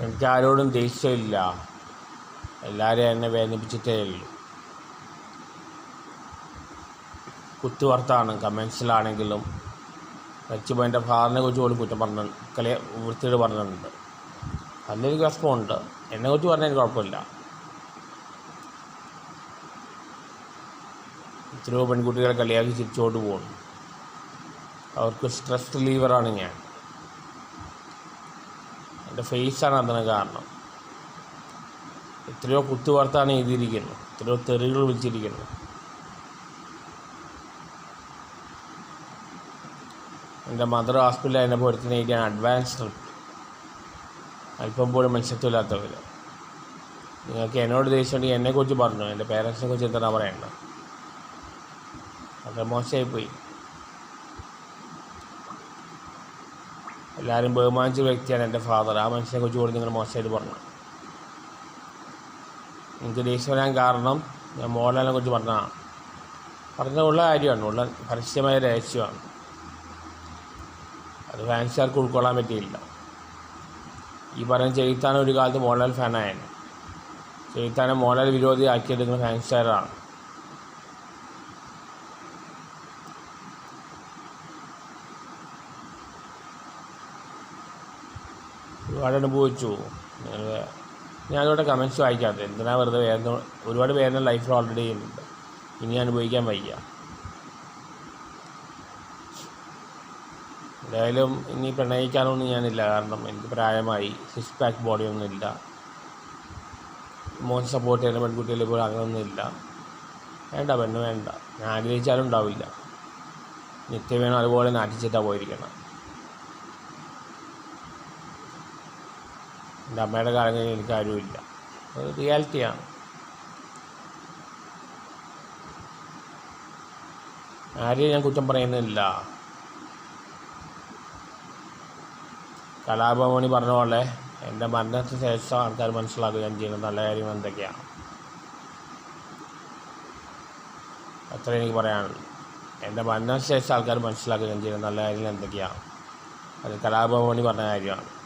എനിക്ക് ആരോടും ദേഷ്യമില്ല. എല്ലാവരെയും എന്നെ വേദനിപ്പിച്ചിട്ടേ ഉള്ളൂ. കുത്തുവർത്താണ് കമൻസിലാണെങ്കിലും ലക്ഷ്യം എന്റെ ഫാറിനെ കുറിച്ച് പോലും കുറ്റം പറഞ്ഞ കളി വൃത്തിയോട് പറഞ്ഞിട്ടുണ്ട്. അതിലെനിക്ക് വിഷമമുണ്ട് എന്നെ കുറിച്ച് പറഞ്ഞാൽ കുഴപ്പമില്ല. എത്രയോ പെൺകുട്ടികളെ കളിയാക്കി ചിരിച്ചോണ്ട് പോകുന്നു. അവർക്ക് സ്ട്രെസ് റിലീവറാണ് ഞാൻ. എന്റെ ഫേസാണ് അതിന് കാരണം. എത്രയോ കുത്തുവാർത്താണ് എഴുതിയിരിക്കുന്നത് എത്രയോ തെറികൾ വിളിച്ചിരിക്കുന്നു. എന്റെ മദർ ഹോസ്പിറ്റലിൽ അതിനെ പൊരുത്തിന് എഴുതിയ അഡ്വാൻസ് ട്രിപ്പ് അല്പം പോലും മനുഷ്യത്വമില്ലാത്തവർ നിങ്ങൾക്ക് എന്നോട് ദേഷ്യമുണ്ടെങ്കിൽ എന്നെക്കുറിച്ച് പറഞ്ഞു? എന്റെ പേരൻസിനെ കുറിച്ച് എന്താണ് പറയേണ്ടത്? അത് മോശമായിപ്പോയി. എല്ലാവരും ബഹുമാനിച്ച വ്യക്തിയാണ് എന്റെ ഫാദർ ആ മനുഷ്യനെ കുറിച്ച് കൂടി നിങ്ങൾ മോശമായിട്ട് പറഞ്ഞു? എനിക്ക് ദേഷ്യം വരാൻ കാരണം ഞാൻ മോഹൻലാലിനെ കുറിച്ച് പറഞ്ഞതാണ് പറഞ്ഞ ഉള്ള കാര്യമാണ്. ഉള്ള പരസ്യമായ രഹസ്യമാണ്. അത് ഫാൻസുകാർക്ക് ഉൾക്കൊള്ളാൻ പറ്റിയില്ല. ഈ പറയുന്ന ചെയ്ത്താൻ ഒരു കാലത്ത് മോഹൻലാൽ ഫാനായിരുന്നു ചെയ്ത്താനെ മോഹൻലാൽ വിരോധി ആക്കിയെടുക്കുന്ന ഫാൻസുകാരാണ് ഒരുപാട് അനുഭവിച്ചു ഞാനിവിടെ കമൻസ് വായിക്കാത്തത്. എന്തിനാ വെറുതെ വേദന ഒരുപാട് വേദന ലൈഫിൽ ഓൾറെഡി ചെയ്യുന്നുണ്ട് ഇനി അനുഭവിക്കാൻ വയ്യ. എന്തായാലും ഇനി പ്രണയിക്കാനൊന്നും ഞാനില്ല. കാരണം എനിക്ക് പ്രായമായി സിക്സ് പാക്ക് ബോഡിയൊന്നും ഇല്ല. മോൻ സപ്പോർട്ട് ചെയ്യുന്ന പെൺകുട്ടികൾ ഇപ്പോൾ അങ്ങനെയൊന്നും ഇല്ല. വേണ്ട പെണ്ണ് വേണ്ട. ഞാൻ ആഗ്രഹിച്ചാലും ഉണ്ടാവില്ല. നിത്യം വേണം അതുപോലെ നാട്ടിച്ചിട്ടാണ് പോയിരിക്കണം. എന്റെ അമ്മയുടെ കാലം കഴിഞ്ഞ് എനിക്ക് ആരുമില്ല. അത് റിയാലിറ്റിയാണ്. ആരെയും ഞാൻ കുറ്റം പറയുന്നില്ല. കലാഭവനി പറഞ്ഞ പോലെ എന്റെ മരണത്തിന് ശേഷം ആൾക്കാർ മനസ്സിലാക്കുക ഞാൻ ചെയ്യുന്ന നല്ല കാര്യങ്ങൾ എന്തൊക്കെയാണ്. അത്ര എനിക്ക് പറയാനുള്ളൂ. എന്റെ മരണത്തിന് ശേഷം ആൾക്കാർ മനസ്സിലാക്കുക ഞാൻ ചെയ്യുന്ന നല്ല കാര്യങ്ങൾ എന്തൊക്കെയാണ്. അത് കലാഭവനി പറഞ്ഞ കാര്യമാണ്.